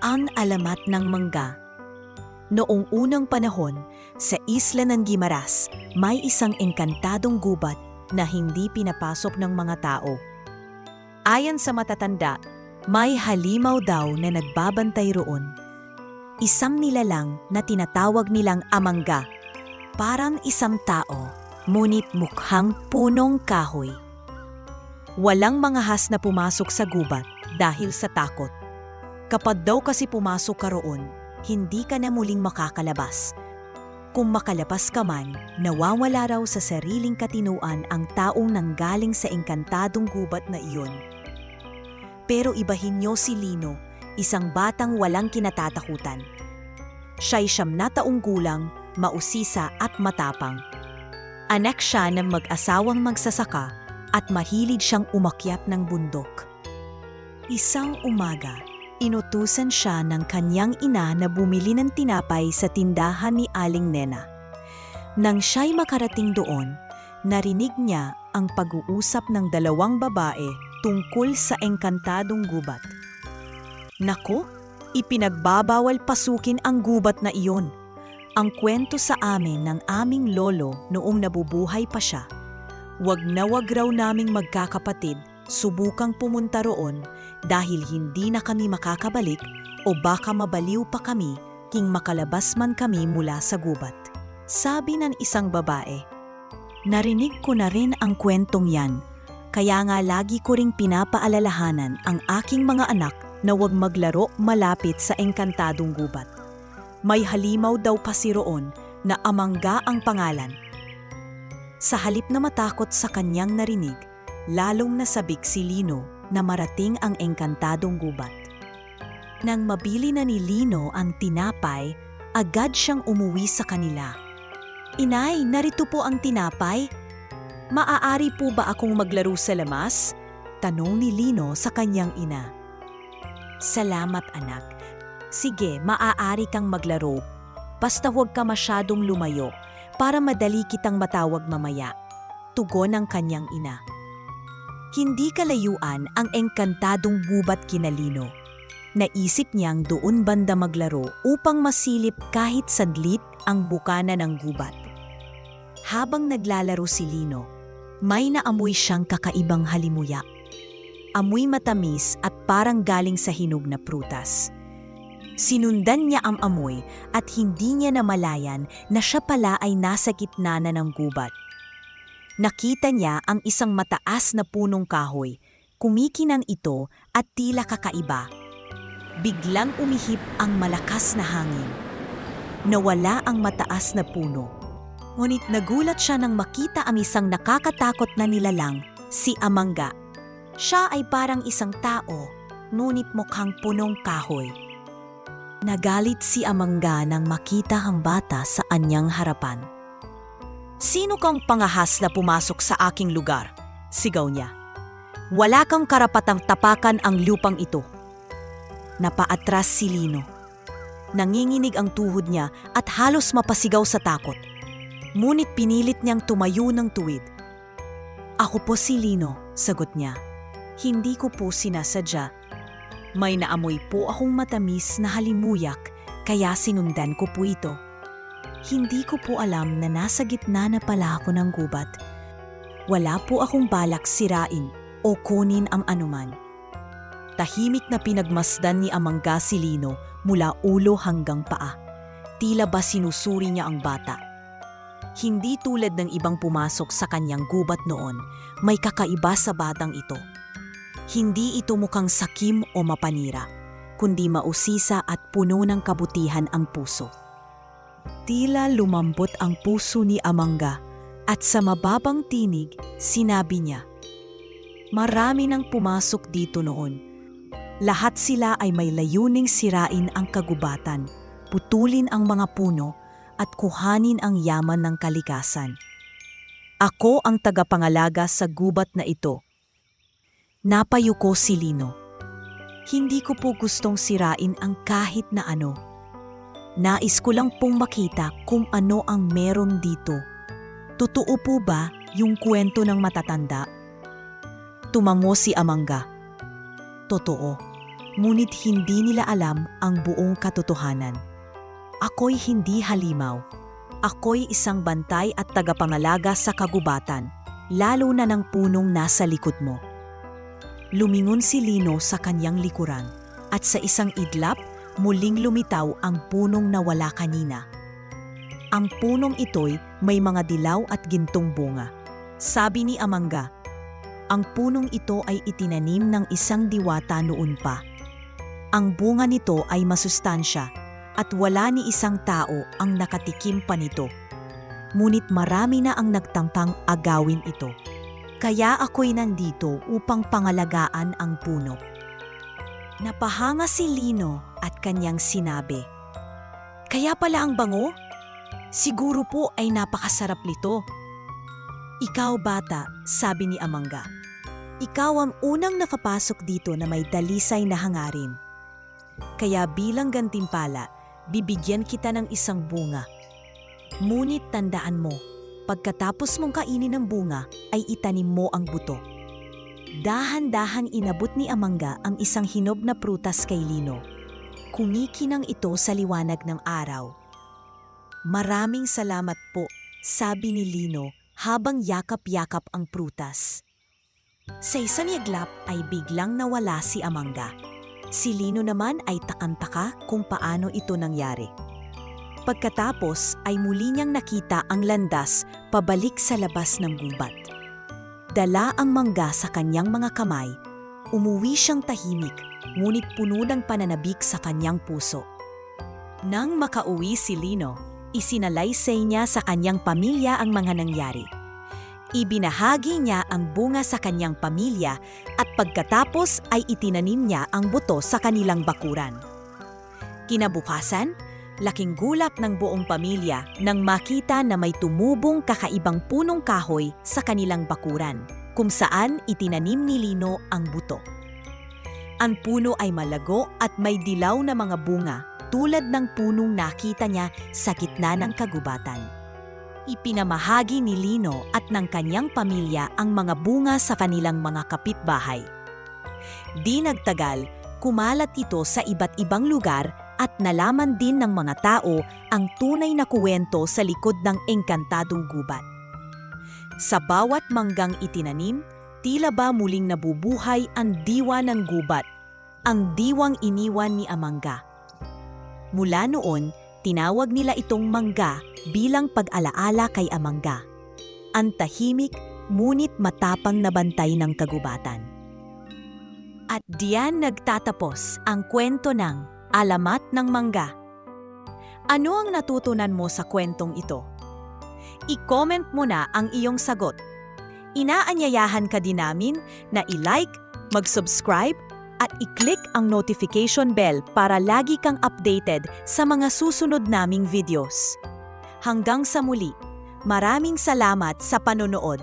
Ang alamat ng mangga. Noong unang panahon, sa isla ng Gimaras, may isang engkantadong gubat na hindi pinapasok ng mga tao. Ayon sa matatanda, may halimaw daw na nagbabantay roon. Isang nilalang na tinatawag nilang amangga. Parang isang tao, ngunit mukhang punong kahoy. Walang mga has na pumasok sa gubat dahil sa takot. Kapag daw kasi pumasok ka roon, hindi ka na muling makakalabas. Kung makalabas ka man, nawawala raw sa sariling katinuan ang taong nanggaling sa engkantadong gubat na iyon. Pero ibahin niyo si Lino, isang batang walang kinatatakutan. Siya'y siyam na taong gulang, mausisa at matapang. Anak siya ng mag-asawang magsasaka at mahilig siyang umakyat ng bundok. Isang umaga, inutusan siya ng kanyang ina na bumili ng tinapay sa tindahan ni Aling Nena. Nang siya'y makarating doon, narinig niya ang pag-uusap ng dalawang babae tungkol sa engkantadong gubat. Nako, ipinagbabawal pasukin ang gubat na iyon. Ang kwento sa amin ng aming lolo noong nabubuhay pa siya. Wag na wag raw naming magkakapatid subukang pumunta roon dahil hindi na kami makakabalik o baka mabaliw pa kami king makalabas man kami mula sa gubat. Sabi ng isang babae, Narinig ko na rin ang kwentong yan, kaya nga lagi ko ring pinapaalalahanan ang aking mga anak na huwag maglaro malapit sa engkantadong gubat. May halimaw daw pa si roon na amangga ang pangalan. Sa halip na matakot sa kanyang narinig, lalong nasabik si Lino na marating ang engkantadong gubat. Nang mabili na ni Lino ang tinapay, agad siyang umuwi sa kanila. Inay, narito po ang tinapay. Maaari po ba akong maglaro sa lamas? Tanong ni Lino sa kanyang ina. Salamat anak. Sige, maaari kang maglaro. Basta huwag ka masyadong lumayo para madali kitang matawag mamaya. Tugon ng kanyang ina. Hindi kalayuan ang engkantadong gubat kinalino. Naisip niyang doon banda maglaro upang masilip kahit sadlit ang bukana ng gubat. Habang naglalaro si Lino, may naamoy siyang kakaibang halimuyak. Amoy matamis at parang galing sa hinog na prutas. Sinundan niya ang amoy at hindi niya namalayan na siya pala ay nasa gitna na ng gubat. Nakita niya ang isang mataas na punong kahoy. Kumikinang ito at tila kakaiba. Biglang umihip ang malakas na hangin. Nawala ang mataas na puno. Ngunit nagulat siya nang makita ang isang nakakatakot na nilalang, si Amangga. Siya ay parang isang tao, ngunit mukhang punong kahoy. Nagalit si Amangga nang makita ang bata sa anyang harapan. Sino kang pangahas na pumasok sa aking lugar? Sigaw niya. Wala kang karapatang tapakan ang lupang ito. Napaatras si Lino. Nanginginig ang tuhod niya at halos mapasigaw sa takot. Ngunit pinilit niyang tumayo ng tuwid. Ako po si Lino, sagot niya. Hindi ko po sinasadya. May naamoy po akong matamis na halimuyak kaya sinundan ko po ito. Hindi ko po alam na nasa gitna na pala ako ng gubat. Wala po akong balak sirain o kunin ang anuman. Tahimik na pinagmasdan ni Amangga si Lino mula ulo hanggang paa. Tila ba sinusuri niya ang bata. Hindi tulad ng ibang pumasok sa kanyang gubat noon, may kakaiba sa batang ito. Hindi ito mukhang sakim o mapanira, kundi mausisa at puno ng kabutihan ang puso. Tila lumambot ang puso ni Amangga at sa mababang tinig sinabi niya, Marami nang pumasok dito noon. Lahat sila ay may layuning sirain ang kagubatan, putulin ang mga puno at kuhanin ang yaman ng kalikasan. Ako ang tagapangalaga sa gubat na ito. Napayuko si Lino. Hindi ko po gustong sirain ang kahit na ano. Nais ko lang pong makita kung ano ang meron dito. Totoo po ba yung kwento ng matatanda? Tumango si Amangga. Totoo. ngunit hindi nila alam ang buong katotohanan. Ako'y hindi halimaw. Ako'y isang bantay at tagapangalaga sa kagubatan, lalo na ng punong nasa likod mo. Lumingon si Lino sa kanyang likuran at sa isang idlap muling lumitaw ang punong nawala kanina. Ang punong ito'y may mga dilaw at gintong bunga. Sabi ni Amangga, ang punong ito ay itinanim ng isang diwata noon pa. Ang bunga nito ay masustansya at wala ni isang tao ang nakatikim pa nito. Ngunit marami na ang nagtampang agawin ito. Kaya ako'y nandito upang pangalagaan ang puno. Napahanga si Lino at kanyang sinabi, Kaya pala ang bango? Siguro po ay napakasarap nito. Ikaw bata, sabi ni Amangga. Ikaw ang unang nakapasok dito na may dalisay na hangarin. Kaya bilang gantimpala, bibigyan kita ng isang bunga. Ngunit tandaan mo, pagkatapos mong kainin ng bunga, ay itanim mo ang buto. Dahan-dahang inabot ni Amangga ang isang hinog na prutas kay Lino. Kumikinang ito sa liwanag ng araw. Maraming salamat po, sabi ni Lino habang yakap-yakap ang prutas. Sa isang iglap ay biglang nawala si Amangga. Si Lino naman ay takantaka kung paano ito nangyari. Pagkatapos ay muli niyang nakita ang landas pabalik sa labas ng gubat. Dala ang mangga sa kanyang mga kamay, umuwi siyang tahimik ngunit puno ng pananabik sa kanyang puso. Nang makauwi si Lino, isinalaysay niya sa kanyang pamilya ang mga nangyari. Ibinahagi niya ang bunga sa kanyang pamilya at pagkatapos ay itinanim niya ang buto sa kanilang bakuran. Kinabukasan, laking gulat ng buong pamilya nang makita na may tumubong kakaibang punong kahoy sa kanilang bakuran, kung saan itinanim ni Lino ang buto. Ang puno ay malago at may dilaw na mga bunga tulad ng punong nakita niya sa gitna ng kagubatan. Ipinamahagi ni Lino at ng kanyang pamilya ang mga bunga sa kanilang mga kapitbahay. Di nagtagal, kumalat ito sa iba't ibang lugar at nalaman din ng mga tao ang tunay na kuwento sa likod ng engkantadong gubat. Sa bawat manggang itinanim, tila ba muling nabubuhay ang diwa ng gubat, ang diwang iniwan ni Amangga. Mula noon, tinawag nila itong mangga bilang pag-alaala kay Amangga. Ang tahimik ngunit matapang na bantay ng kagubatan. At diyan nagtatapos ang kwento ng Alamat ng Mangga. Ano ang natutunan mo sa kwentong ito? I-comment mo na ang iyong sagot. Inaanyayahan ka din namin na i-like, mag-subscribe, at i-click ang notification bell para lagi kang updated sa mga susunod naming videos. Hanggang sa muli, maraming salamat sa panonood.